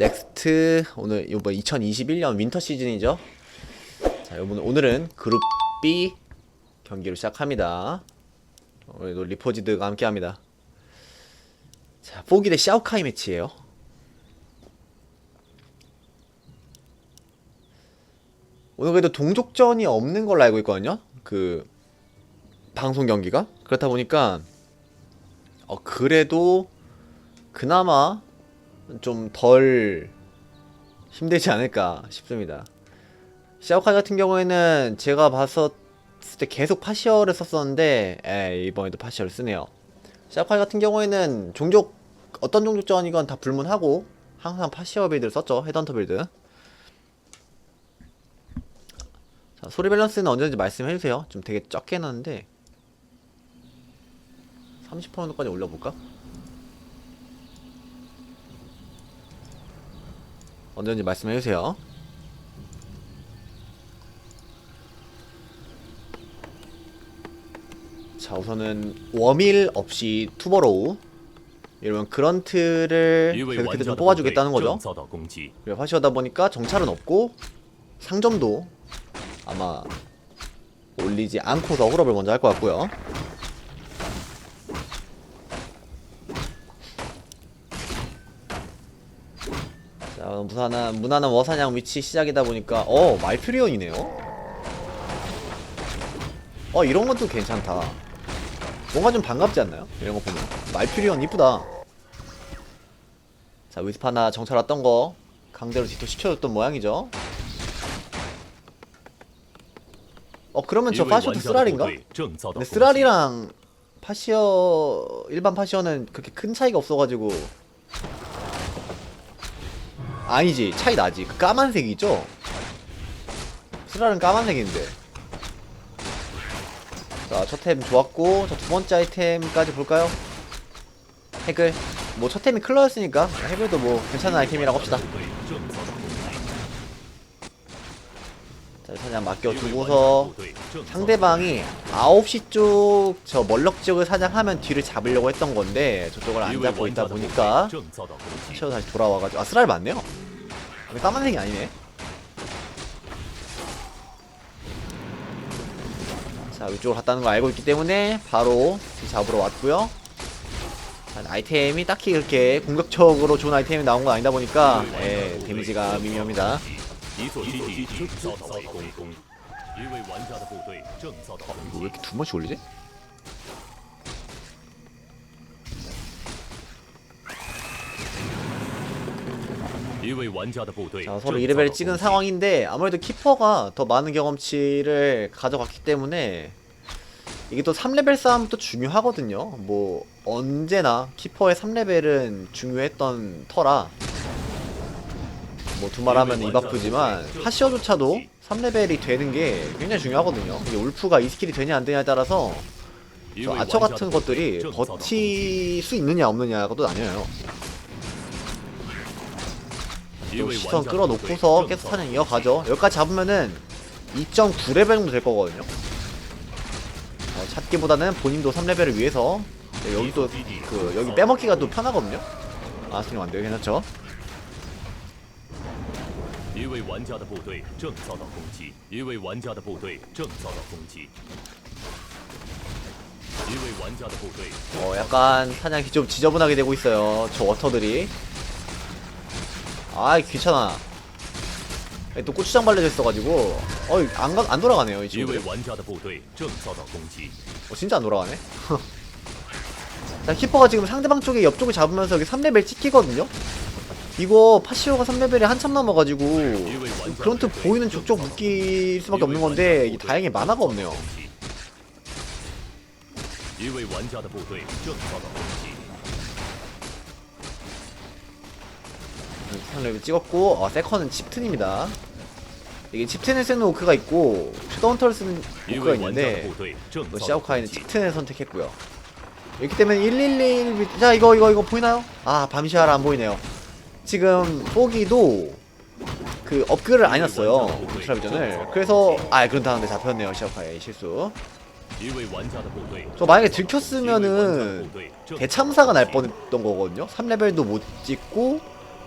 넥스트 오늘 이번 2021년 윈터 시즌이죠. 자, 이번 오늘은 그룹 B 경기로 시작합니다. 오늘도 리포지드가 함께합니다. 자, 포기 대 샤오카이 매치예요. 오늘 그래도 동족전이 없는 걸로 알고 있거든요. 그 방송 경기가 그렇다 보니까 어 그래도 그나마 좀 덜 힘들지 않을까 싶습니다. 샤오카이 같은 경우에는 제가 봤었을 때 계속 파시어를 썼었는데 에, 이번에도 파시어를 쓰네요. 샤오카이 같은 경우에는 종족 어떤 종족 전이건 다 불문하고 항상 파시어 빌드를 썼죠. 헤드헌터 빌드. 자, 소리 밸런스는 언제든지 말씀해주세요. 좀 되게 적게 해놨는데 30% 정도까지 올려볼까? 언제든지 말씀해 주세요. 자 우선은 워밀 없이 투버로우. 이러면 그런트를 계속해서 좀 뽑아주겠다는 거죠. 그래 화시하다 보니까 정찰은 없고 상점도 아마 올리지 않고서 홀업을 먼저 할 것 같고요. 자 무난한 무난한 워사냥 위치 시작이다 보니까 어 말퓨리언이네요? 어 이런 것도 괜찮다. 뭔가 좀 반갑지 않나요? 이런 거 보면. 말퓨리언 이쁘다. 자 위스파나 정찰 왔던 거 강대로 뒤토시켜줬던 모양이죠. 어 그러면 저 파쇼도 쓰라리인가? 근데 쓰라리랑 파시어 일반 파시어는 그렇게 큰 차이가 없어가지고 아니지 차이 나지 그 까만색이죠? 수라는 까만색인데 자첫 템 좋았고 자 두번째 아이템까지 볼까요? 해글 뭐 첫 템이 클러였으니까 해글도 뭐 괜찮은 아이템이라고 합시다 사냥 맡겨두고서 상대방이 9시 쪽 저 멀럭 지역을 사냥하면 뒤를 잡으려고 했던 건데 저쪽을 안 잡고 있다 보니까 셔도 다시 돌아와가지고. 아 스랄 맞네요? 아, 까만색이 아니네. 자 위쪽으로 갔다는 걸 알고 있기 때문에 바로 뒤 잡으러 왔고요. 아이템이 딱히 그렇게 공격적으로 좋은 아이템이 나온 건 아니다 보니까 예, 데미지가 미묘합니다. 一座基地正遭到围攻，一位玩家的部队正遭到攻 이거 왜 击。 이렇게 두 번씩 올리지? 一位玩家的部队 자 正 서로 遭 2레벨 到 찍은 攻击 상황인데 아무래도 키퍼가 더 많은 경험치를 가져갔기 때문에 이게 또 3레벨 싸움도 중요하거든요 뭐 언제나 키퍼의 3레벨은 중요했던 터라 뭐 두말하면 입 아프지만 하시어조차도 3레벨이 되는 게 굉장히 중요하거든요. 이게 울프가 이 스킬이 되냐 안 되냐에 따라서 저 아처 같은 것들이 버틸 수 있느냐 없느냐가 또 나뉘어요. 또 시선 끌어놓고서 계속 사냥 이어가죠. 여기까지 잡으면은 2.9레벨 정도 될 거거든요. 어, 찾기보다는 본인도 3레벨을 위해서 여기 또 그 여기 빼먹기가 또 편하거든요. 아 스님 안 돼요 괜찮죠? 一位玩家的部队正遭到攻击，一位玩家的部队正遭到攻击，一位玩家的部队正 어, 약간 사냥이 좀 지저분하게 되고 있어요. 저 워터들이. 아, 귀찮아. 또 고추장 발려져 있어가지고 어, 안, 가, 안 돌아가네요, 이 一位 친구들. 玩家的部队正遭到攻击， 어, 진짜 안 돌아가네. 자, 키퍼가 지금 상대방 쪽에 옆쪽을 잡으면서 여기 3레벨 찍히거든요? 이거 파시오가 3레벨에 한참 남아가지고 그런트 보이는 족족 묶일 수밖에 없는 건데 다행히 만화가 없네요. 한 레벨 찍었고 어, 세컨은 칩튼입니다. 이게 칩튼을 쓰는 오크가 있고 슈더헌터를 쓰는 오크가 있는데 시아오카이는 칩튼을 선택했고요. 이렇기 때문에 1111... 자 이거 이거 이거 보이나요? 아 밤시하라 안 보이네요. 지금 포기도 그 업그를 안 해놨어요 울트라비전을. 그래서 아 그런 다음에 잡혔네요 시아파의 실수. 저 만약에 들켰으면은 대참사가 날 뻔했던 거거든요? 3레벨도 못 찍고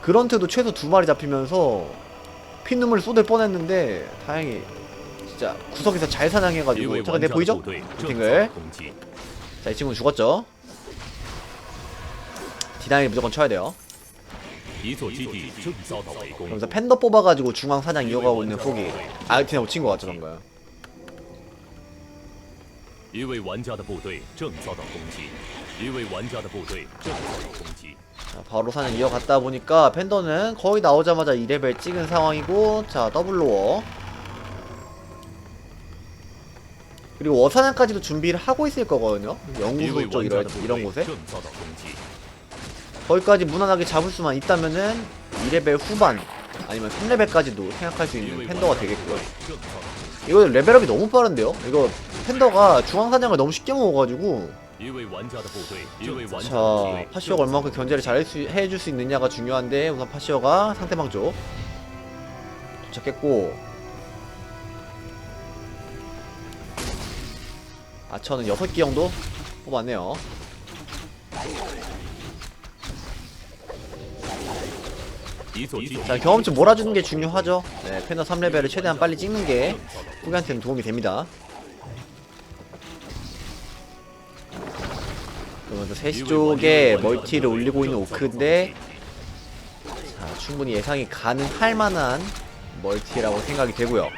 그런트도 최소 두 마리 잡히면서 피눈물 쏟을 뻔했는데 다행히 진짜 구석에서 잘 사냥해가지고 잠깐 내 보이죠? 루팅글. 자이 친구는 죽었죠. 디나이 무조건 쳐야 돼요. 그러면서 팬더 뽑아가지고 중앙 사냥 이어가고 있는 포기 아 디나 못 친 것 같죠 방금 一位玩家的部队正遭到攻击，一位玩家的部队正遭到攻击。 자, 바로 사냥 이어갔다 보니까 팬더는 거의 나오자마자 2레벨 찍은 상황이고 자 더블로어 그리고 워사냥까지도 준비를 하고 있을 거거든요 一 연구소 位 쪽 玩家 이런, 的部 이런 队 곳에 正遭到攻击， 거기까지 무난하게 잡을 수만 있다면은 2레벨 후반 아니면 3레벨까지도 생각할 수 있는 팬더가 되겠고요. 이거 레벨업이 너무 빠른데요? 이거 팬더가 중앙사냥을 너무 쉽게 먹어가지고 자 파시오가 얼마큼 견제를 잘 수, 해줄 수 있느냐가 중요한데 우선 파시오가 상대방 쪽 도착했고. 아처는 6개 정도? 뽑았네요. 자 경험치 몰아주는 게 중요하죠 네 팬더 3레벨을 최대한 빨리 찍는 게 후기한테는 도움이 됩니다 그러면서 3시 쪽에 멀티를 올리고 있는 오크인데 자, 충분히 예상이 가능할 만한 멀티라고 생각이 되고요.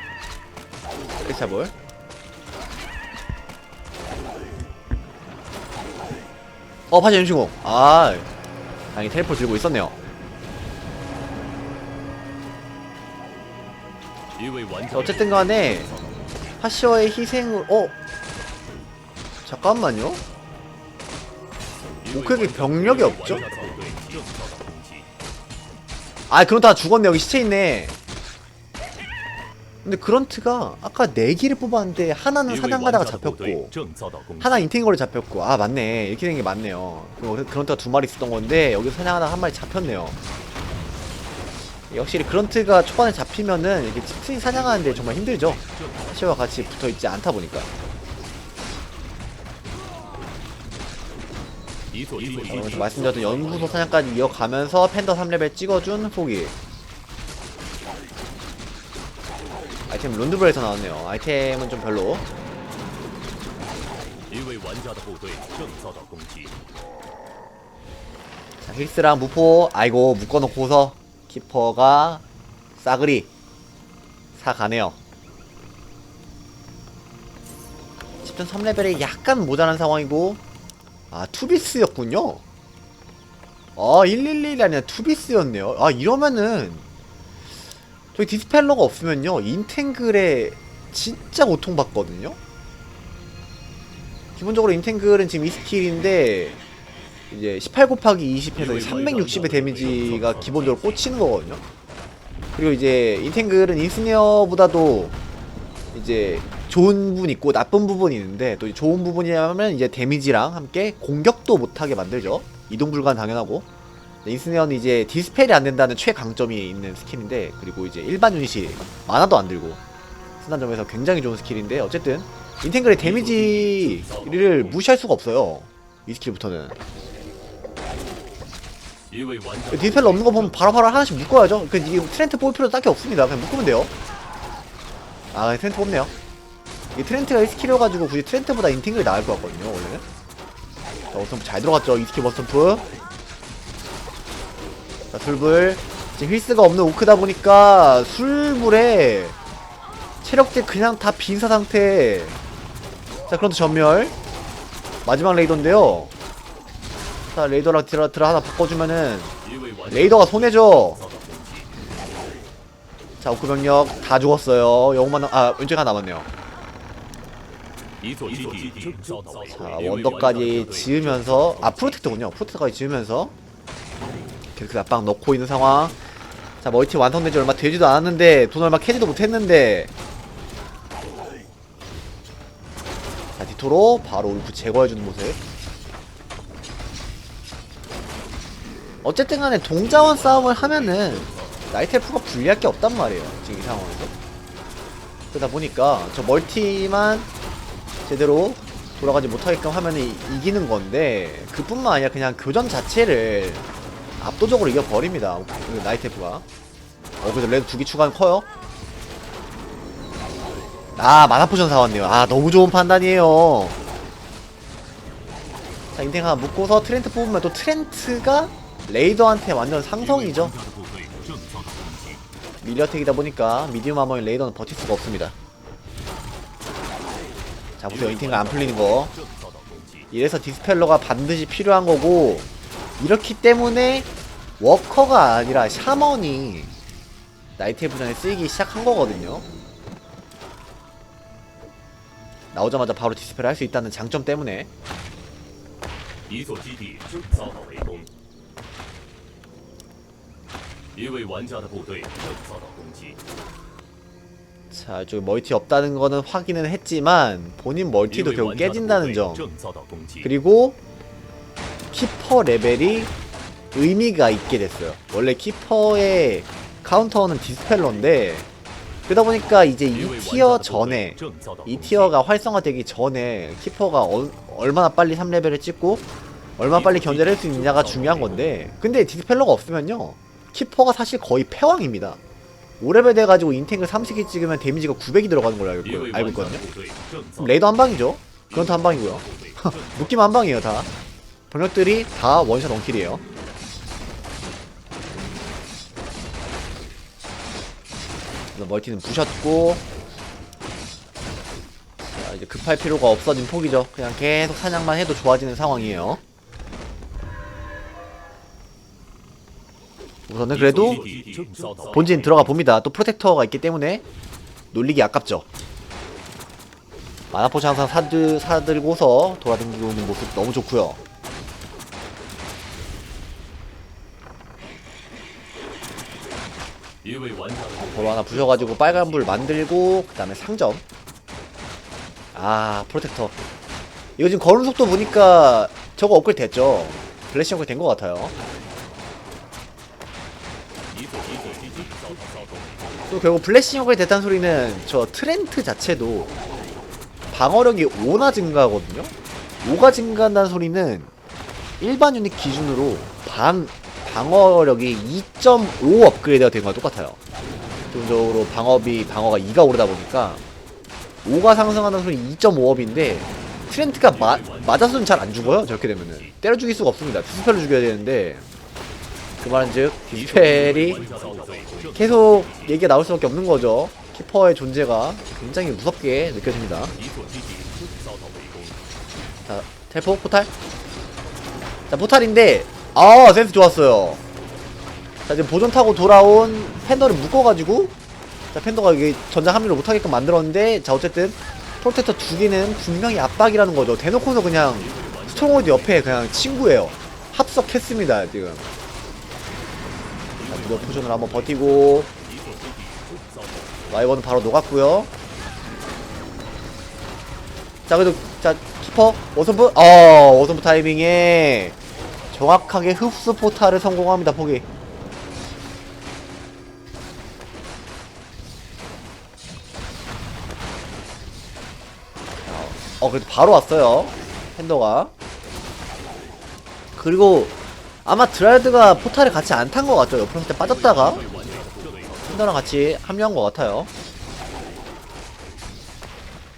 크리스타볼. 어, 파지 연신공. 아, 다행히 텔포 들고 있었네요. 어쨌든 간에 파시어의 희생으로 어? 잠깐만요. 오크에게 병력이 없죠? 아, 그런다 죽었네. 여기 시체 있네. 근데 그런트가 아까 4기를 뽑았는데 하나는 사냥가다가 잡혔고 하나 인팅거를 잡혔고 아 맞네 이렇게 된 게 맞네요 그런트가 두 마리 있었던 건데 여기서 사냥하다 한 마리 잡혔네요 역시 그런트가 초반에 잡히면은 이렇게 스윙 사냥하는데 정말 힘들죠. 시와 같이 붙어있지 않다 보니까. 여러분 말씀드렸던 연구소 사냥까지 이어가면서 팬더 3레벨 찍어준 포기. 아이템 론드브레에서 나왔네요. 아이템은 좀 별로. 자 힐스랑 무포 아이고 묶어놓고서 키퍼가 싸그리 사가네요. 10점 3레벨에 약간 모자란 상황이고 아 투비스였군요. 아 111이 아니라 투비스였네요. 아 이러면은 저기 디스펠러가 없으면요 인탱글에 진짜 고통받거든요? 기본적으로 인탱글은 지금 이 스킬인데 이제 18 곱하기 20해서 360의 데미지가 기본적으로 꽂히는 거거든요. 그리고 이제 인탱글은 인스니어보다도 이제 좋은 부분 있고 나쁜 부분이 있는데 또 좋은 부분이라면 이제 데미지랑 함께 공격도 못하게 만들죠. 이동 불가 당연하고 인스니어는 이제 디스펠이 안 된다는 최강점이 있는 스킬인데 그리고 이제 일반 유닛이 많아도 안 들고 순한 점에서 굉장히 좋은 스킬인데 어쨌든 인탱글의 데미지를 무시할 수가 없어요. 이 스킬부터는 디스펠러 없는 거 보면 바로바로 하나씩 묶어야죠. 그 이게 트렌트 뽑을 필요 딱히 없습니다. 그냥 묶으면 돼요. 아, 트렌트 뽑네요. 이 트렌트가 이 스킬이어가지고 굳이 트렌트보다 인팅글이 나을 것 같거든요, 원래는. 자, 워스턴프 잘 들어갔죠. 이 스킬 워스턴프. 자, 술불. 지금 힐스가 없는 오크다 보니까 술불에 체력대 그냥 다 빈사 상태. 자, 그런데 전멸. 마지막 레이더인데요. 자 레이더랑 드라, 드라 하나 바꿔주면은 레이더가 손해죠. 자 오크 병력 다 죽었어요. 영웅만 남... 아 은재가 남았네요. 자 원더까지 지으면서 아 프로텍터군요. 프로텍터까지 지으면서 계속 압박 넣고 있는 상황. 자 멀티 완성된 지 얼마 되지도 않았는데 돈 얼마 캐지도 못했는데. 자 디토로 바로 울프 제거해주는 모습. 어쨌든 간에 동자원 싸움을 하면은 나이테프가 불리할 게 없단 말이에요. 지금 이 상황에서. 그러다 보니까 저 멀티만 제대로 돌아가지 못하게끔 하면 이, 이기는 건데 그뿐만 아니라 그냥 교전 자체를 압도적으로 이겨버립니다. 그 나이테프가. 어, 그래서 레드 두개 추가는 커요. 아, 마나포션 사왔네요. 아, 너무 좋은 판단이에요. 자, 인생 하나 묶고서 트렌트 뽑으면 또 트렌트가 레이더한테 완전 상성이죠? 밀려택이다 보니까 미디움 아머인 레이더는 버틸 수가 없습니다. 자 보세요. 인팅가 안 풀리는 거. 이래서 디스펠러가 반드시 필요한 거고 이렇기 때문에 워커가 아니라 샤먼이 나이트의 부장에 쓰이기 시작한 거거든요. 나오자마자 바로 디스펠을 할 수 있다는 장점 때문에. 一座基地正遭到围攻，一位玩家的部队正遭到攻击， 자, 이쪽 멀티 없다는 거는 확인은 했지만 본인 一 멀티도 位 결국 玩家的部 깨진다는 队 점 正遭到攻击， 그리고 키퍼 레벨이 의미가 있게 됐어요. 원래 키퍼의 카운터는 디스펠러인데 그러다 보니까 이제 一 이 位玩家 티어 的部队 전에 正遭到 이 攻击， 티어가 활성화되기 전에 키퍼가 어- 얼마나 빨리 3레벨을 찍고 얼마나 빨리 견제를 할 수 있느냐가 중요한 건데 근데 디스펠러가 없으면요 키퍼가 사실 거의 패왕입니다. 오레벨 돼가지고 인탱을 30개 찍으면 데미지가 900이 들어가는 걸로 알고, 알고 있거든요. 그럼 레이더 한 방이죠. 그건 다한 방이고요. 묶임 한 방이에요 다. 병력들이 다 원샷 원킬이에요. 멀티는 부셨고 자, 이제 급할 필요가 없어진 폭이죠. 그냥 계속 사냥만 해도 좋아지는 상황이에요. 우선은 그래도 본진 들어가 봅니다. 또 프로텍터가 있기 때문에 놀리기 아깝죠. 마나포시 항상 사드, 사들고서 돌아다니고 있는 모습 너무 좋고요. 아, 바로 하나 부셔가지고 빨간불 만들고 그 다음에 상점. 아 프로텍터. 이거 지금 걸음속도 보니까 저거 업글 됐죠? 블래시 업글 된것 같아요. 또 결국 블래싱 역을 됐다는 소리는 저 트렌트 자체도 방어력이 5나 증가하거든요. 5가 증가한다는 소리는 일반 유닛 기준으로 방 방어력이 2.5 업그레이드가 된 거랑 똑같아요. 기본적으로 방어비 방어가 2가 오르다 보니까 5가 상승하는 소리 2.5업인데 트렌트가 마, 맞아서는 잘 안 죽어요. 저렇게 되면은 때려 죽일 수가 없습니다. 디스펠로 죽여야 되는데 그 말은즉 디펠이 계속 얘기가 나올 수밖에 없는 거죠. 키퍼의 존재가 굉장히 무섭게 느껴집니다. 자, 텔포 포탈. 자, 포탈인데 아, 센스 좋았어요. 자, 지금 보존 타고 돌아온 팬더를 묶어가지고 자, 팬더가 이게 전장 합류를 못하게끔 만들었는데 자, 어쨌든 프로테터 두 개는 분명히 압박이라는 거죠. 대놓고서 그냥 스트롱홀드 옆에 그냥 친구예요. 합석했습니다, 지금. 자, 무력 포션을 한번 버티고. 와이번은 바로 녹았고요. 자 그래도 자 키퍼 워선부 어 워선부 타이밍에 정확하게 흡수 포탈을 성공합니다 포기. 어 그래도 바로 왔어요 핸더가. 그리고 아마 드라이드가 포탈을 같이 안 탄 것 같죠 옆으로 살때 빠졌다가 핸더랑 같이 합류한 것 같아요.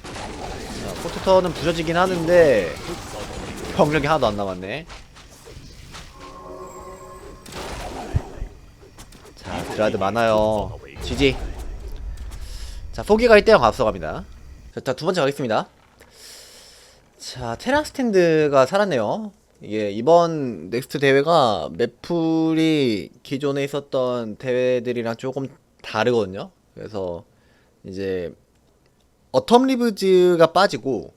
자, 포트터는 부셔지긴 하는데 병력이 하나도 안 남았네. 자, 드라드 많아요. GG. 자, 포기가 1대0 앞서갑니다. 자, 자, 두 번째 가겠습니다. 자, 테라 스탠드가 살았네요. 이게 이번 넥스트 대회가 맵풀이 기존에 있었던 대회들이랑 조금 다르거든요. 그래서 이제 어텀 리브즈가 빠지고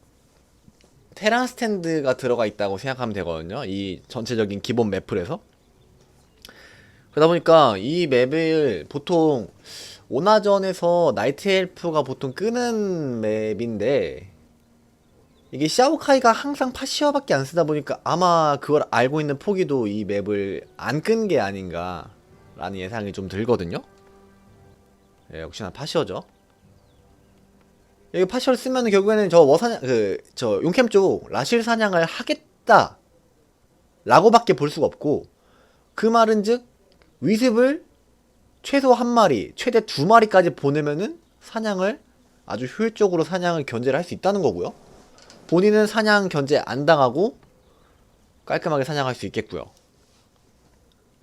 테라 스탠드가 들어가 있다고 생각하면 되거든요. 이 전체적인 기본 맵풀에서. 그러다 보니까 이 맵을 보통 오나전에서 나이트 엘프가 보통 끄는 맵인데 이게 샤오카이가 항상 파시어밖에 안 쓰다 보니까 아마 그걸 알고 있는 포기도 이 맵을 안 끈 게 아닌가 라는 예상이 좀 들거든요 예, 역시나 파시어죠 여기 파시어를 쓰면 결국에는 저 워사냥 그 저 용캠 쪽 라실 사냥을 하겠다 라고밖에 볼 수가 없고 그 말은즉 위습을 최소 한 마리, 최대 두 마리까지 보내면은 사냥을 아주 효율적으로 사냥을 견제를 할 수 있다는 거고요. 본인은 사냥 견제 안 당하고 깔끔하게 사냥할 수 있겠고요.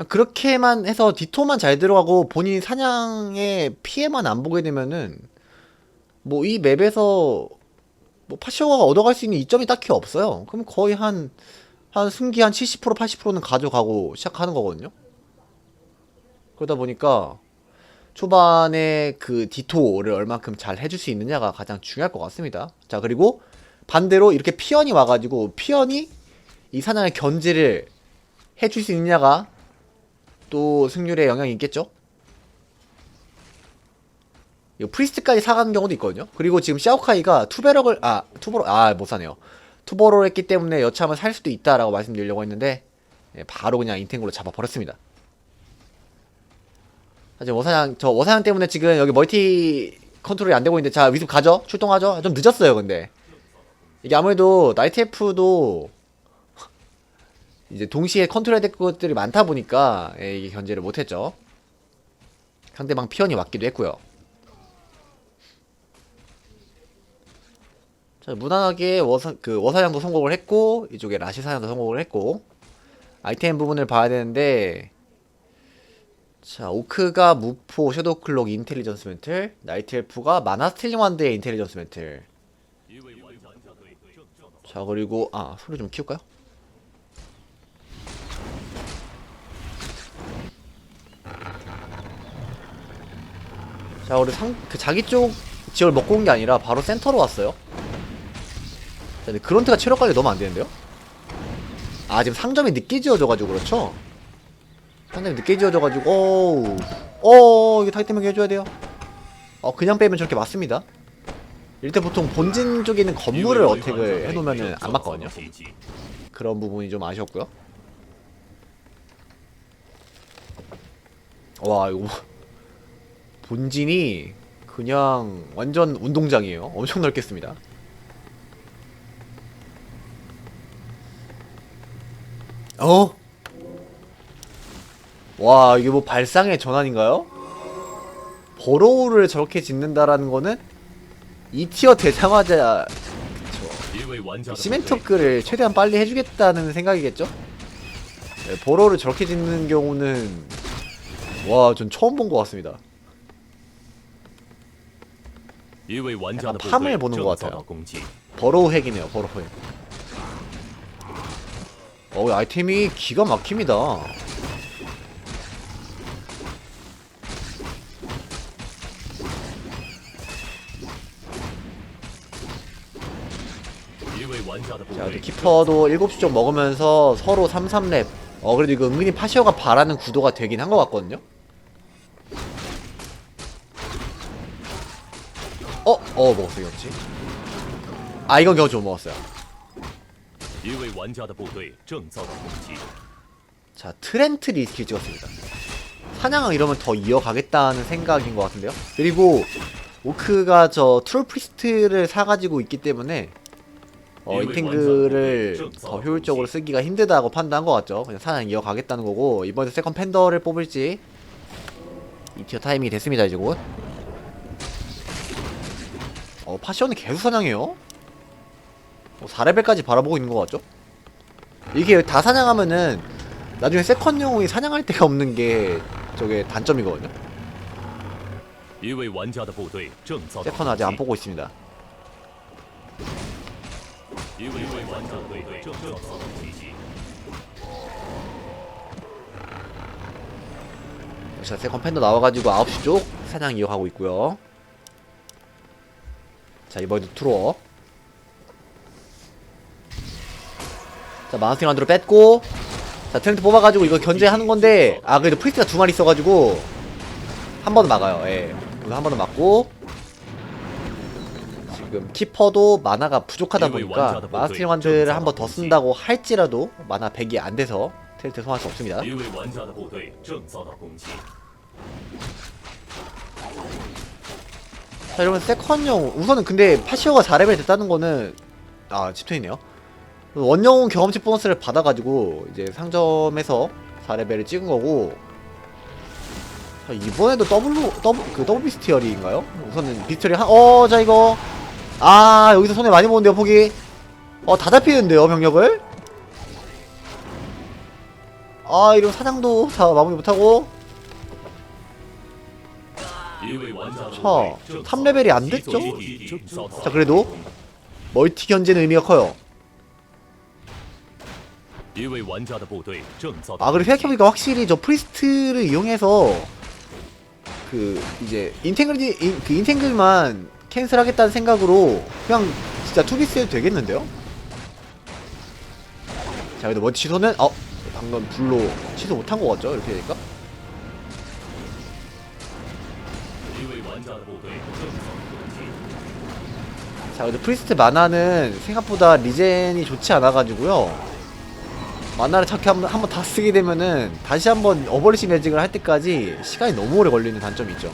그렇게만 해서 디토만 잘 들어가고 본인이 사냥에 피해만 안 보게 되면은 뭐 이 맵에서 뭐 파시오가 얻어갈 수 있는 이점이 딱히 없어요. 그럼 거의 한, 한 승기 한 70% 80%는 가져가고 시작하는 거거든요. 그러다 보니까 초반에 그 디토를 얼만큼 잘 해줄 수 있느냐가 가장 중요할 것 같습니다. 자, 그리고 반대로 이렇게 피언이 와가지고 피언이 이 사냥의 견제를 해줄 수 있느냐가 또 승률에 영향이 있겠죠? 이거 프리스트까지 사가는 경우도 있거든요. 그리고 지금 샤오카이가 투베럭을 아 투버로 아 못 사네요. 투버로를 했기 때문에 여차하면 살 수도 있다라고 말씀드리려고 했는데 예, 바로 그냥 인탱으로 잡아버렸습니다. 사실 워사양 저 워사양 때문에 지금 여기 멀티 컨트롤이 안 되고 있는데 자 위습 가죠 출동하죠 좀 늦었어요 근데 이게 아무래도 나이트 F도 이제 동시에 컨트롤해야 될 것들이 많다 보니까 예, 이게 견제를 못했죠 상대방 피언이 왔기도 했고요 자 무난하게 워사 그 워사양도 성공을 했고 이쪽에 라시 사양도 성공을 했고 아이템 부분을 봐야 되는데 자, 오크가 무포, 섀도우클록, 인텔리전스 멘틀, 나이트 엘프가 마나 스틸링 완드의 인텔리전스 멘틀. 자 그리고 아 소리 좀 키울까요? 자 우리 상, 그 자기 쪽 지역을 먹고 온 게 아니라 바로 센터로 왔어요 자, 근데 그런트가 체력 관리 너무 안 되는데요? 아 지금 상점이 늦게 지어져가지고 그렇죠? 상점이 늦게 지어져가지고 오우 오 어, 이게 타이틀맥 해줘야 돼요 어 그냥 빼면 저렇게 맞습니다 일단 보통 본진 쪽에 있는 건물을 어택을 해놓으면은 안 맞거든요. 그런 부분이 좀 아쉬웠고요. 와 이거 본진이 그냥 완전 운동장이에요. 엄청 넓겠습니다. 어? 와 이게 뭐 발상의 전환인가요? 버로우를 저렇게 짓는다라는 거는 2티어 되자마자 시멘토크를 최대한 빨리 해주겠다는 생각이겠죠? 네, 보로를 저렇게 짓는 경우는 와 전 처음 본 것 같습니다. 약간 팜을 보는 것 같아요. 버로우 핵이네요 버로우 핵 어우 아이템이 기가 막힙니다. 자, 또 키퍼도 7시 쪽 먹으면서 서로 3-3랩 어, 그래도 이거 은근히 파시어가 바라는 구도가 되긴 한 것 같거든요? 어? 어, 먹었어, 이겼지? 아, 이건 겨우 좀 먹었어요. 자, 트렌트 리스킬 찍었습니다. 사냥왕 이러면 더 이어가겠다는 생각인 것 같은데요? 그리고 오크가 저 트롤 프리스트를 사가지고 있기 때문에 어, 이 탱글을 더 효율적으로 쓰기가 힘들다고 판단한 것 같죠. 그냥 사냥 이어가겠다는 거고 이번에 세컨 팬더를 뽑을지 이티어 타이밍이 됐습니다 이제 곧. 어 파시온이 계속 사냥해요. 어, 4레벨까지 바라보고 있는 것 같죠? 이게 다 사냥하면은 나중에 세컨 영웅이 사냥할 데가 없는 게 저게 단점이거든요. 세컨 아직 안 보고 있습니다. 이걸 완전히 자, 세컨 팬도 나와가지고 9시 쪽 사냥 이어가고 있고요. 자, 이번에도 트로어 자, 마운틴 만들어 뺐고. 자, 트렌트 뽑아가지고 이거 견제하는 건데. 아, 그래도 프리스가 두 마리 있어가지고. 한 번은 막아요, 예. 그래서 한 번은 막고. 지금 키퍼도 만화가 부족하다 보니까 마스팅 환드를 한 번 더 쓴다고 할지라도 만화 100이 안 돼서 텔트 소화할 수 없습니다. 자 여러분 세컨용 우선은 근데 파시오가 4레벨 됐다는 거는 아 집토이네요. 원영웅 경험치 보너스를 받아가지고 이제 상점에서 4레벨을 찍은 거고 자, 이번에도 더블로 더블 그 더블 비스티어리인가요? 우선은 비스티어리 한어자 이거 아 여기서 손해 많이 보는데요 포기. 어다 잡히는데요 병력을? 아 이러면 사장도 다 마무리 못하고. 자 3레벨이 안됐죠? 자 그래도 멀티 견제는 의미가 커요. 아 그리고 생각해보니까 확실히 저 프리스트를 이용해서 그 이제 인탱글이 인, 그 인탱글만 캔슬하겠다는 생각으로 그냥 진짜 투비스 해도 되겠는데요? 자 그래도 먼지 취소는 어 방금 불로 취소 못한 거 같죠? 이렇게 되니까 자 그래도 프리스트 만화는 생각보다 리젠이 좋지 않아가지고요 만화를 착히 한번, 한번 다 쓰게 되면은 다시 한번 어버리시 매직을 할 때까지 시간이 너무 오래 걸리는 단점이 있죠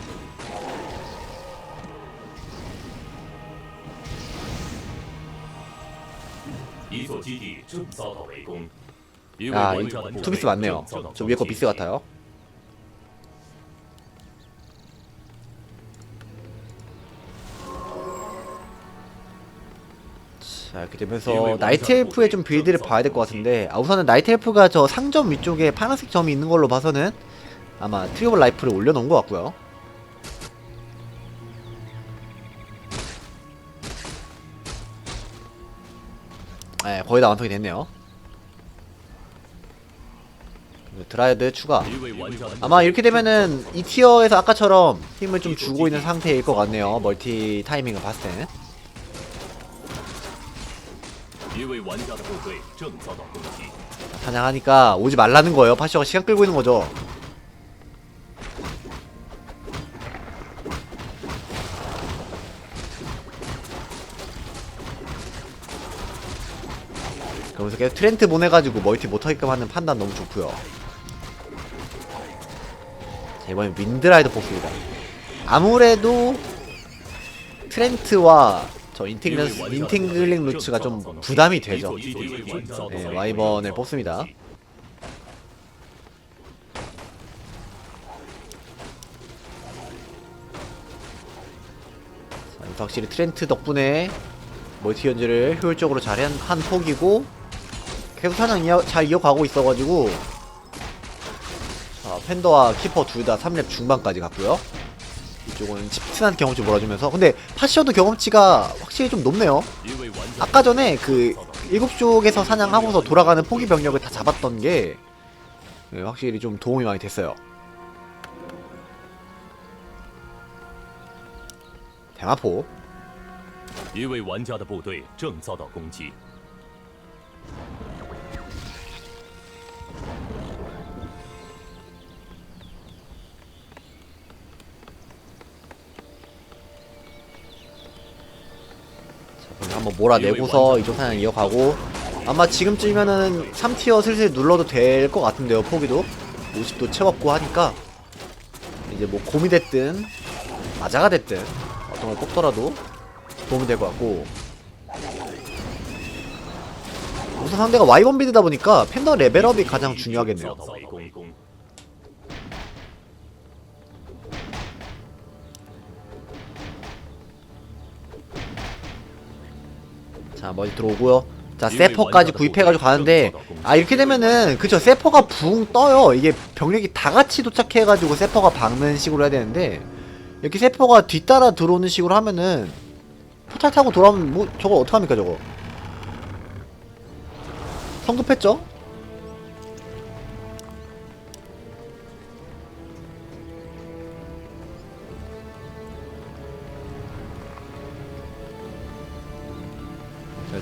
아 이- 투비스 맞네요. 저 위에 거 비스 같아요. 자, 이렇게 되면서 나이트 엘프의 좀 빌드를 봐야 될 것 같은데 아, 우선은 나이트 엘프가 저 상점 위쪽에 파란색 점이 있는 걸로 봐서는 아마 트리블 라이프를 올려놓은 것 같고요. 네, 거의 다 완성이 됐네요. 드라이드 추가. 아마 이렇게 되면은 이 티어에서 아까처럼 힘을 좀 주고 있는 상태일 것 같네요. 멀티 타이밍을 봤을 때는. 사냥하니까 오지 말라는 거예요. 파쇼가 시간 끌고 있는 거죠. 그러면서 계속 트렌트 보내가지고 멀티 못하게끔 하는 판단 너무 좋구요. 자 이번엔 윈드라이더 뽑습니다. 아무래도 트렌트와 저 인팅글링, 인팅글링 루츠가 좀 부담이 되죠. 네, 와이번을 뽑습니다. 확실히 트렌트 덕분에 멀티 연주를 효율적으로 잘한 한 폭이고 계속 사냥 이어, 잘 이어가고 있어가지고 자, 팬더와 키퍼 둘 다 3렙 중반까지 갔고요 이쪽은 집튼한 경험치 몰아주면서 근데 파시어도 경험치가 확실히 좀 높네요 一位玩家 아까 전에 그 일곱 쪽에서 사냥하고서 돌아가는 포기 병력을 다 잡았던 게 네, 확실히 좀 도움이 많이 됐어요. 대마포 一位玩家的部队正遭到攻击， 한번 몰아내고서 이쪽 사냥 이어가고 아마 지금쯤이면은 3티어 슬슬 눌러도 될 것 같은데요 포기도 50도 채웠고 하니까 이제 뭐 곰이 됐든 마자가 됐든 어떤 걸 뽑더라도 도움이 될 것 같고 우선 상대가 와이번 비드다 보니까 팬더 레벨업이 가장 중요하겠네요 자 멀리 들어오고요. 자 세퍼까지 구입해가지고 가는데 아 이렇게 되면은 그쵸 세퍼가 붕 떠요. 이게 병력이 다 같이 도착해가지고 세퍼가 박는 식으로 해야 되는데 이렇게 세퍼가 뒤따라 들어오는 식으로 하면은 포탈 타고 돌아오면 뭐 저거 어떡합니까 저거? 성급했죠?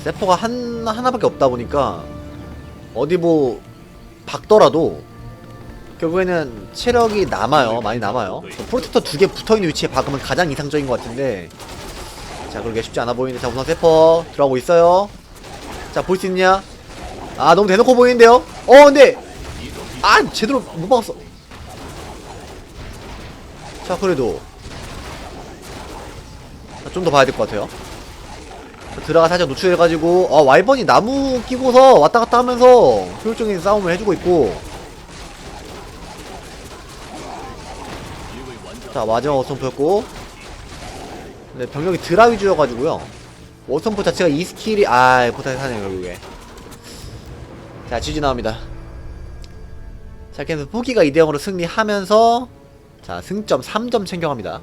세포가 한 하나밖에 없다 보니까 어디 뭐 박더라도 결국에는 체력이 남아요. 많이 남아요. 프로텍터 두 개 붙어있는 위치에 박으면 가장 이상적인 것 같은데. 자 그러게 쉽지 않아 보이는데. 자 우선 세퍼 들어가고 있어요. 자 볼 수 있냐? 아 너무 대놓고 보이는데요? 어 근데! 아 제대로 못 박았어. 자 그래도. 좀 더 봐야 될 것 같아요 드라가 살짝 노출해가지고 어, 와이번이 나무 끼고서 왔다갔다 하면서 효율적인 싸움을 해주고 있고. 자 마지막 워선프였고. 네, 병력이 드라 위주여가지고요. 워선프 자체가 이 스킬이 아 포탈이 사네요 결국에. 자 지지 나옵니다. 자 계속 포기가 2대0으로 승리하면서 자 승점 3점 챙겨갑니다.